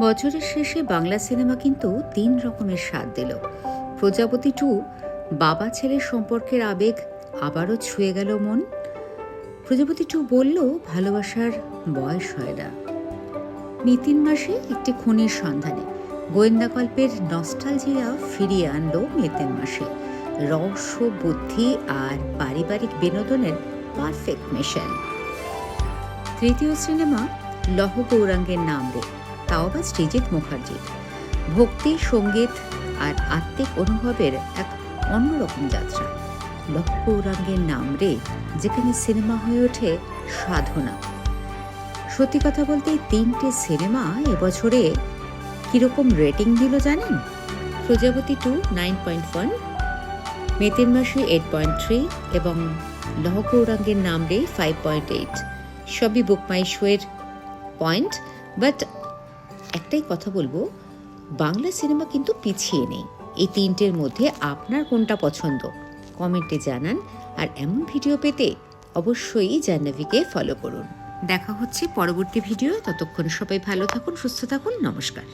বছরের শেষে বাংলা সিনেমা কিন্তু তিন রকমের স্বাদ দিল। প্রজাপতি টু, বাবা ছেলের সম্পর্কের আবেগ আবারও ছুঁয়ে গেল মন। প্রজাপতি টু বলল, ভালোবাসার বয়স হয় না। নিতিন মাসে একটি খুনির সন্ধানে গোয়েন্দা গল্পের নস্টালজিয়া ফিরিয়ে আনল নিতিন মাসে। রহস্য, বুদ্ধি আর পারিবারিক বিনোদনের পারফেক্ট মিশন। তৃতীয় সিনেমা লহ গৌরাঙ্গের নাম রে। তাও বা সৃজিত মুখার্জির ভক্তি, সংগীত আর আত্মিক অনুভবের এক অন্যরকম যাত্রা। লহ গৌরাঙ্গের নাম রে, যেখানে সিনেমা হয়ে ওঠে সাধনা। সত্যি কথা বলতে তিনটে সিনেমা এবছরে কীরকম রেটিং দিল জানেন? Projapoti two nine point one মেতের মাসে এইট পয়েন্ট থ্রি এবং লহ গৌরাঙ্গের নাম রে ফাইভ পয়েন্ট এইট সবই বুক মাই শোয়ের পয়েন্ট বাট একটাই কথা বলব, বাংলা সিনেমা কিন্তু পিছিয়ে নেই। এই তিনটের মধ্যে আপনার কোনটা পছন্দ? কমেন্টে জানান আর এমন ভিডিও পেতে অবশ্যই জাহ্নবীকে ফলো করুন। দেখা হচ্ছে পরবর্তী ভিডিও। ততক্ষণ সবাই ভালো থাকুন, সুস্থ থাকুন। নমস্কার।